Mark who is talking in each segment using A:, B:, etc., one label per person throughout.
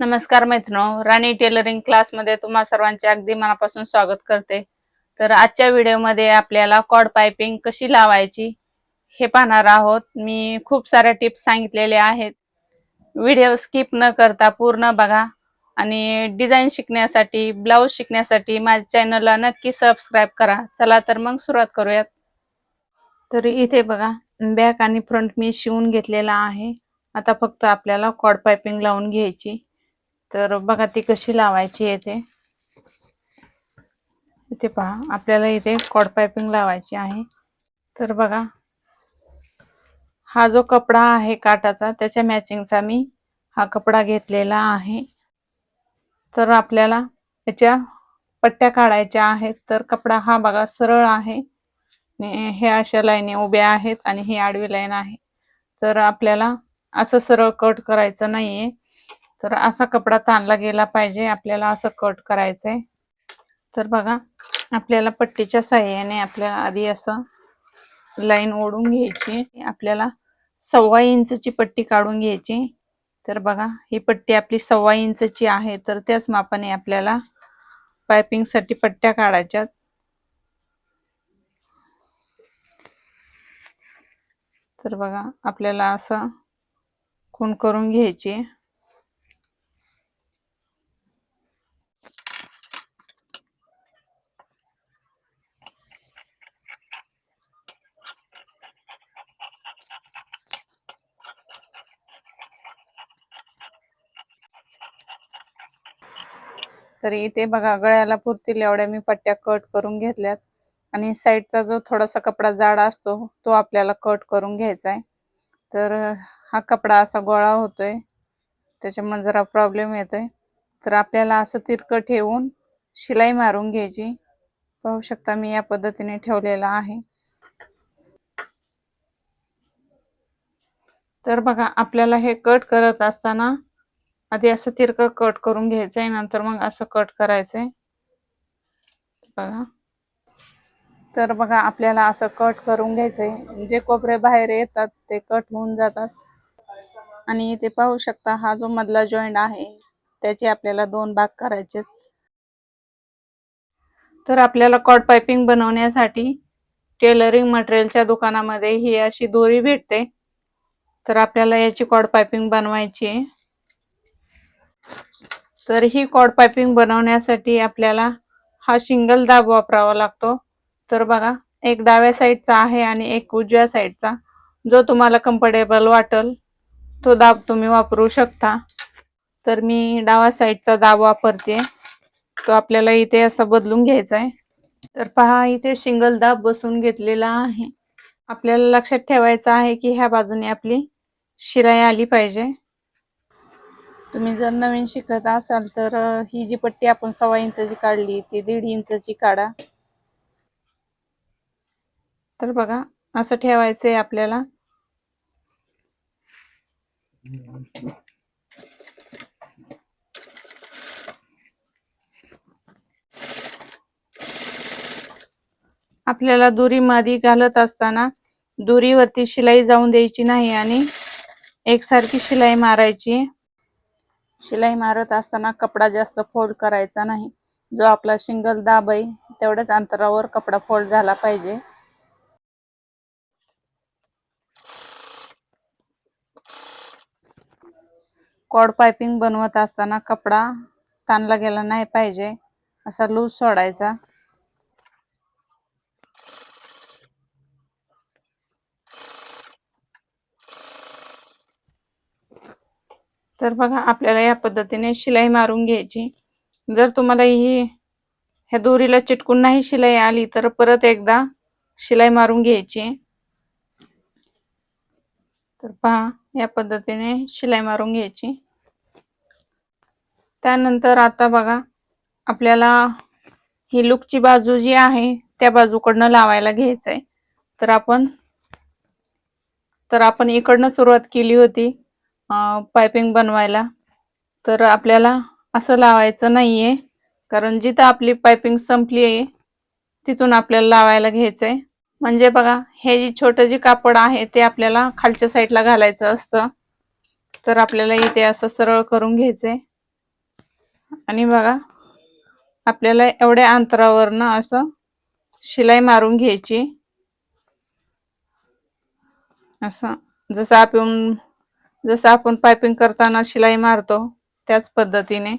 A: नमस्कार मैत्रिनो राणी टेलरिंग क्लासमध्ये तुम्हा सर्वांचे अगदी मनापासून स्वागत करते. तर आजच्या व्हिडिओमध्ये आपल्याला कॉड पायपिंग कशी लावायची हे पाहणार आहोत. मी खूप साऱ्या टिप्स सांगितलेल्या आहेत. व्हिडिओ स्किप न करता पूर्ण बघा आणि डिझाईन शिकण्यासाठी ब्लाऊज शिकण्यासाठी माझ्या चॅनलला नक्की सबस्क्राईब करा. चला तर मग सुरुवात करूयात. तर इथे बघा बॅक आणि फ्रंट मी शिवून घेतलेला आहे. आता फक्त आपल्याला कॉड पायपिंग लावून घ्यायची. तर बघा ती कशी लावायची येते इथे पहा आपल्याला इथे कॉड पायपिंग लावायची आहे. तर बघा हा जो कपडा आहे काटाचा त्याच्या मॅचिंगचा मी हा कपडा घेतलेला आहे. तर आपल्याला याच्या पट्ट्या काढायच्या आहेत. तर कपडा हा बघा सरळ आहे. हे अशा लाईने उभ्या आहेत आणि ही आडवी लाईन आहे. तर आपल्याला असं सरळ कट करायचं नाहीये. तर असा कपडा ताणला गेला पाहिजे. आपल्याला असं कट करायचंय. तर बघा आपल्याला पट्टीच्या साह्याने आपल्याला आधी असं लाईन ओढून घ्यायची. आपल्याला सव्वा इंचची पट्टी काढून घ्यायची. तर बघा ही पट्टी आपली सव्वा इंचची आहे. तर त्याच मापाने आपल्याला पायपिंगसाठी पट्ट्या काढायच्यात तर बघा आपल्याला असं खून करून घ्यायची. तर इथे बघा गळ्याला पुरतील एवढ्या मी पट्ट्या कट करून घेतल्यात. आणि साईडचा जो थोडासा कपडा जाड असतो तो आपल्याला कट करून घ्यायचा आहे. तर हा कपडा असा गोळा होतोय. त्याच्यामुळे जरा प्रॉब्लेम येतोय. तर आपल्याला असं तिरकं ठेवून शिलाई मारून घ्यायची. पाहू शकता मी या पद्धतीने ठेवलेला आहे. तर बघा आपल्याला हे कट करत असताना आधी असं तिरकं कट करून घ्यायचंय नंतर मग असं कट करायचंय. बघा. तर बघा आपल्याला असं कट करून घ्यायचंय. जे कोपरे बाहेर येतात ते कट होऊन जातात. आणि इथे पाहू शकता हा जो मधला जॉईंट आहे त्याचे आपल्याला दोन भाग करायचे तर आपल्याला कॉट पायपिंग बनवण्यासाठी टेलरिंग मटेरियलच्या दुकानामध्ये ही अशी दोरी भेटते. तर आपल्याला याची कॉड पायपिंग बनवायची आहे. तर ही कॉड पायपिंग बनवण्यासाठी आपल्याला हा शिंगल दाब वापरावा लागतो. तर बघा एक डाव्या साईडचा आहे आणि एक उजव्या साईडचा. जो तुम्हाला कम्फर्टेबल वाटेल तो दाब तुम्ही वापरू शकता. तर मी डाव्या साईडचा दाब वापरते. तो आपल्याला इथे असं बदलून घ्यायचा आहे तर पहा इथे शिंगल दाब बसून घेतलेला आहे. आपल्याला लक्षात ठेवायचं आहे की ह्या बाजूने आपली शिराई आली पाहिजे. तुम्ही जर नवीन शिकत असाल तर ही जी पट्टी आपण सव्वा इंचाची काढली ती दीड इंचाची काढा. तर बघा असं ठेवायचंय आपल्याला. आपल्याला दुरी मध्ये घालत असताना दोरीवरती शिलाई जाऊन द्यायची नाही आणि एकसारखी शिलाई मारायची. शिलाई मारत असताना कपडा जास्त फोल्ड करायचा नाही. जो आपला सिंगल दाब आहे तेवढ्याच अंतरावर कपडा फोल्ड झाला पाहिजे. कॉड पायपिंग बनवत असताना कपडा ताणला गेला नाही पाहिजे असा लूज सोडायचा. तर बघा आपल्याला या पद्धतीने शिलाई मारून घ्यायची. जर तुम्हाला ही ह्या दोरीला चिटकून नाही शिलाई आली तर परत एकदा शिलाई मारून घ्यायची. तर पहा या पद्धतीने शिलाई मारून घ्यायची. त्यानंतर आता बघा आपल्याला ही लुकची बाजू जी आहे त्या बाजूकडनं लावायला घ्यायचंय. तर आपण तर आपण इकडनं सुरुवात केली होती. पायपिंग बनवायला. तर आपल्याला असं लावायचं नाही आहे कारण जिथं आपली पायपिंग संपली आहे तिथून आपल्याला लावायला घ्यायचं आहे म्हणजे बघा हे जे छोटं जे कापड आहे ते आपल्याला खालच्या साईडला घालायचं असतं. तर आपल्याला इथे असं सरळ करून घ्यायचंय. आणि बघा आपल्याला एवढ्या अंतरावरनं असं शिलाई मारून घ्यायची. असं जसं आपण जसं आपण पायपिंग करताना शिलाई मारतो त्याच पद्धतीने.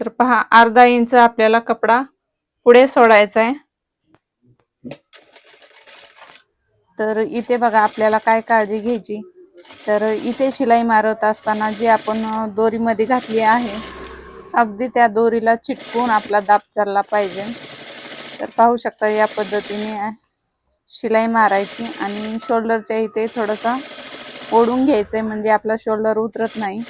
A: तर पहा अर्धा इंच आपल्याला कपडा पुढे सोडायचा आहे तर इथे बघा आपल्याला काय काळजी घ्यायची? तर इथे शिलाई मारत असताना जी आपण दोरीमध्ये घातली आहे अगदी त्या दोरीला चिटकून आपला दाब चालला पाहिजे. तर पाहू शकता या पद्धतीने शिलाई मारायची आणि शोल्डरच्या इथे थोडंसं ओढून घ्यायचंय म्हणजे आपला शोल्डर उतरत नाही.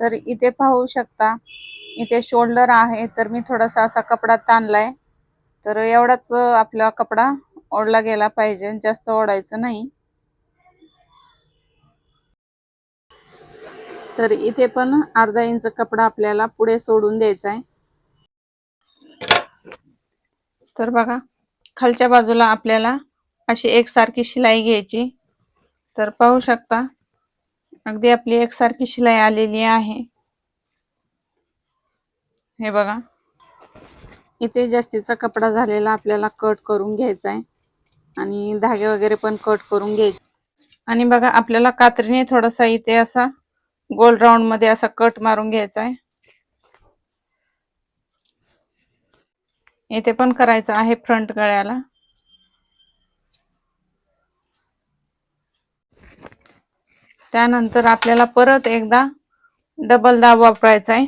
A: तर इथे पाहू शकता इथे शोल्डर आहे तर मी थोडासा असा कपडा ताणलाय. तर एवढाच आपला कपडा ओढला गेला पाहिजे जास्त ओढायचं नाही. तर इथे पण अर्धा इंच कपडा आपल्याला पुढे सोडून द्यायचा आहे तर बघा खालच्या बाजूला आपल्याला अशी एकसारखी शिलाई घ्यायची. तर पाहू शकता अगदी आपली एकसारखी शिलाई आलेली आहे. हे बघा इथे जास्तीचा कपडा झालेला आपल्याला कट करून घ्यायचा आहे आणि धागे वगैरे पण कट करून घ्यायचे. आणि बघा आपल्याला कात्रीने थोडासा इथे असा गोल राऊंडमध्ये असा कट मारून घ्यायचा आहे. इथे पण करायचं आहे फ्रंट गळ्याला. त्यानंतर आपल्याला परत एकदा डबल दाब वापरायचा आहे.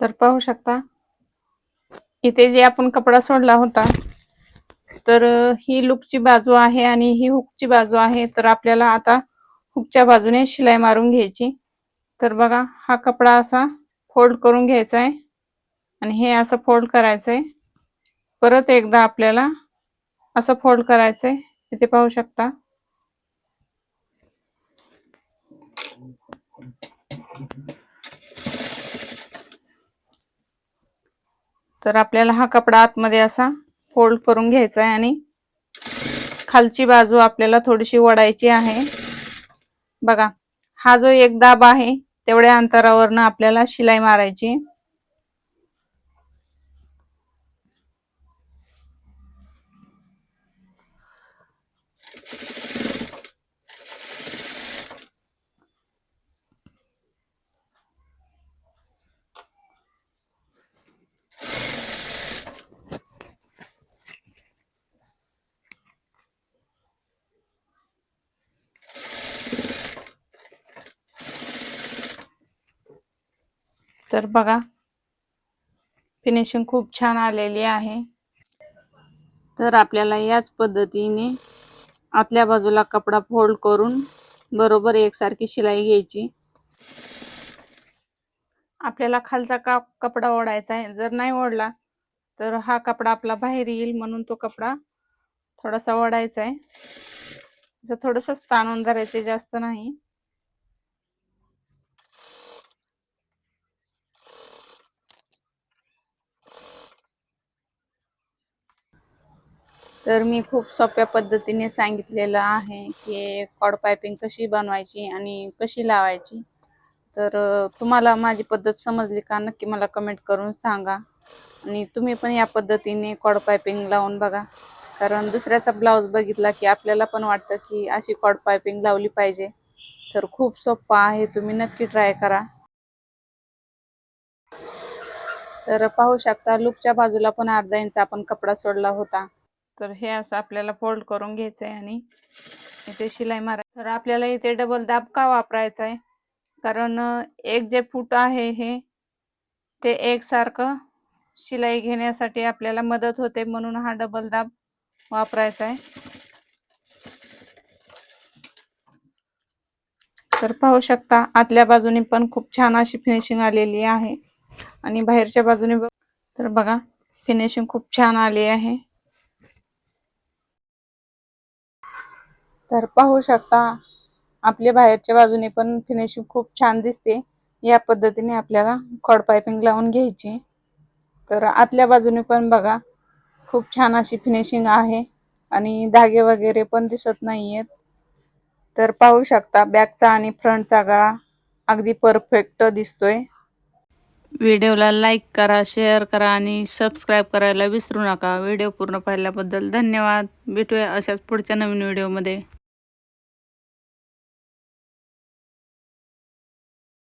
A: तर पाहू शकता इथे जे आपण कपडा सोडला होता तर ही लुकची बाजू आहे आणि ही हुकची बाजू आहे. तर आपल्याला आता हुकच्या बाजूने शिलाई मारून घ्यायची. तर बघा हा कपडा असा फोल्ड करून घ्यायचा आहे. आणि हे असं फोल्ड करायचं आहे परत एकदा आपल्याला असं फोल्ड करायचं आहे इथे पाहू शकता. तर आपल्याला हा कपडा आतमध्ये असा फोल्ड करून घ्यायचा आहे आणि खालची बाजू आपल्याला थोडीशी वडायची आहे. बघा हा जो एक दाब आहे तेवढ्या अंतरावरनं आपल्याला शिलाई मारायची. तर बघा फिनिशिंग खूप छान आलेली आहे. तर आपल्याला याच पद्धतीने आतल्या बाजूला कपडा फोल्ड करून बरोबर एकसारखी शिलाई घ्यायची. आपल्याला खालचा का कपडा ओढायचा आहे जर नाही ओढला तर हा कपडा आपला बाहेर येईल म्हणून तो कपडा थोडासा ओढायचा आहे. जर थोडंसंच ताणून धरायचे जास्त नाही. तर मी खूप सोप्या पद्धतीने सांगितलेलं आहे की कॉड पायपिंग कशी बनवायची आणि कशी लावायची. तर तुम्हाला माझी पद्धत समजली का नक्की मला कमेंट करून सांगा. आणि तुम्ही पण या पद्धतीने कॉड पायपिंग लावून बघा. कारण दुसऱ्याचा ब्लाऊज बघितला की आपल्याला पण वाटतं की अशी कॉड पायपिंग लावली पाहिजे. तर खूप सोपं आहे तुम्ही नक्की ट्राय करा. तर पाहू शकता लुकच्या बाजूला पण अर्धा इंच आपण कपडा सोडला होता. तर हे असं आपल्याला फोल्ड करून घ्यायचं आहे आणि इथे शिलाई मारा तर आपल्याला इथे डबल दाब का वापरायचा आहे कारण एक जे फूट आहे हे ते एकसारखं शिलाई घेण्यासाठी आपल्याला मदत होते म्हणून हा डबल दाब वापरायचा आहे तर पाहू शकता आतल्या बाजूने पण खूप छान अशी फिनिशिंग आलेली आहे. आणि बाहेरच्या बाजूने बघ तर बघा फिनिशिंग खूप छान आली आहे. तर पाहू शकता आपल्या बाहेरच्या बाजूने पण फिनिशिंग खूप छान दिसते. या पद्धतीने आपल्याला कॉड पायपिंग लावून घ्यायची. तर आतल्या बाजूने पण बघा खूप छान अशी फिनिशिंग आहे आणि धागे वगैरे पण दिसत नाही आहेत तर पाहू शकता बॅकचा आणि फ्रंटचा गळा अगदी परफेक्ट दिसतोय. व्हिडिओला लाईक करा शेअर करा आणि सबस्क्राईब करायला विसरू नका. व्हिडिओ पूर्ण पाहिल्याबद्दल धन्यवाद. भेटूया अशाच पुढच्या नवीन व्हिडिओमध्ये